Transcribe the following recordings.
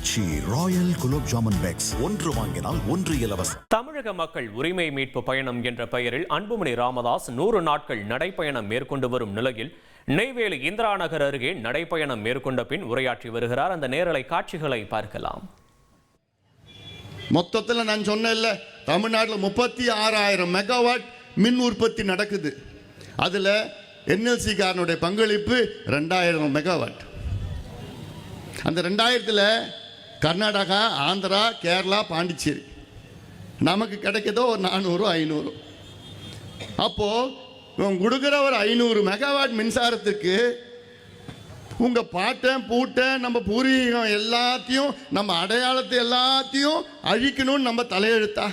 ஆச்சி royal gulab jamun packs ஒன்று வாங்கினால் ஒன்று இலவசம். தமிழக மக்கள் உரிமை மீட்பு பயணம் என்ற பெயரில் அன்புமணி ராமதாஸ் நூறு நாட்கள் நடைப்பயணம் மேற்கொண்டு வரும் நிலையில் நெய்வேலி இந்திரா நகர் அருகே நடைப்பயணம் மேற்கொண்ட பின் உரையாற்றி வருகிறார். அந்த நேரலை காட்சிகளை பார்க்கலாம். மொத்தத்தில் நான் சொன்னேன்ல தமிழ்நாட்டில் முப்பத்தி ஆறாயிரம் மெகாவாட் மின் உற்பத்தி நடக்குது. அதில் என்எல்சி காரனுடைய பங்களிப்பு ரெண்டாயிரம் மெகாவாட் அந்த ரெண்டாயிரத்தில் கர்நாடகா ஆந்திரா கேரளா பாண்டிச்சேரி. நமக்கு கிடைக்கிறதோ ஒரு நானூறு ஐநூறு. அப்போது இவன் கொடுக்குற ஒரு ஐநூறு மெகாவாட் மின்சாரத்துக்கு உங்கள் பாட்டை பூட்டை நம்ம பூர்வீகம் எல்லாத்தையும் நம்ம அடையாளத்தை எல்லாத்தையும் அழிக்கணும்னு நம்ம தலையெழுத்தா?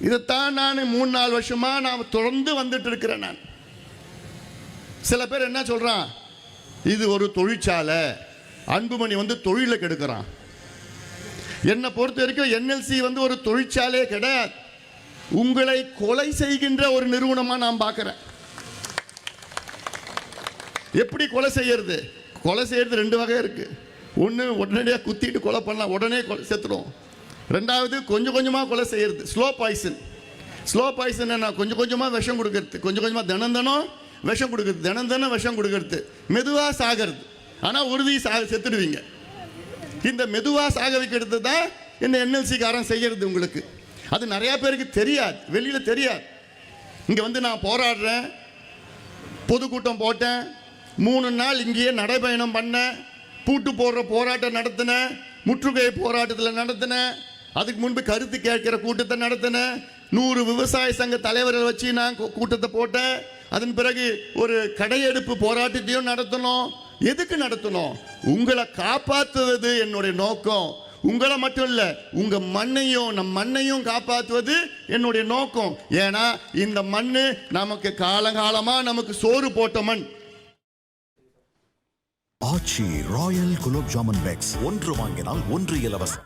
இதைத்தான் நான் மூணு நாலு வருஷமாக நான் தொடர்ந்து வந்துட்டு இருக்கிறேன் நான். சில பேர் என்ன சொல்கிறான் இது ஒரு தொழிற்சாலை. அன்புமணி வந்து தொழிலை கெடுக்கிறான். என்னை பொறுத்த வரைக்கும் என்எல்சி வந்து ஒரு தொழிற்சாலையே கிடையாது. உங்களை கொலை செய்கின்ற ஒரு நிறுவனமாக நான் பார்க்குறேன். எப்படி கொலை செய்யறது? கொலை செய்யறது ரெண்டு வகை இருக்கு. ஒன்று உடனடியாக குத்திட்டு கொலை பண்ணலாம். உடனே கொலை செத்துடும் ரெண்டாவது கொஞ்சம் கொஞ்சமாக கொலை செய்யறது. ஸ்லோ பாய்சன் ஸ்லோ பாய்சன் என்ன கொஞ்சம் கொஞ்சமாக விஷம் கொடுக்கறது. கொஞ்சம் கொஞ்சமாக தினம் தினம் விஷம் கொடுக்கறது. தினம் தினம் விஷம் கொடுக்கறது. மெதுவாக சாகிறது. ஆனால் உறுதி சாக செத்துடுவீங்க. இந்த மெதுவாக சாக வைக்கிறது தான் இந்த என்எல்சிக்காரன் செய்கிறது உங்களுக்கு? அது நிறையா பேருக்கு தெரியாது. வெளியில் தெரியாது. இங்கே வந்து நான் போராடுறேன். பொதுக்கூட்டம் போட்டேன். மூணு நாள் இங்கேயே நடைபயணம் பண்ணேன். பூட்டு போடுற போராட்டம் நடத்தினேன். முற்றுகை போராட்டத்தில் நடத்தினேன். அதுக்கு முன்பு கருத்து கேட்கிற கூட்டத்தை நடத்தினேன். நூறு விவசாய சங்க தலைவர்கள் வச்சு நான் கூட்டத்தை போட்டேன். அதன் பிறகு ஒரு கடையெடுப்பு போராட்டத்தையும் நடத்தணும் எதுக்கு நடத்தணும்? உங்களை காப்பாற்றுவது என்னுடைய நோக்கம். உங்களை மட்டும் இல்லை உங்க மண்ணையும் நம் மண்ணையும் காப்பாற்றுவது என்னுடைய நோக்கம். ஏன்னா இந்த மண்ணு நமக்கு காலகாலமா நமக்கு சோறு போட்ட மண். ஆச்சி ராயல் குலோப் ஜாமன் பேக்ஸ் ஒன்று வாங்கினால் ஒன்று இலவசம்.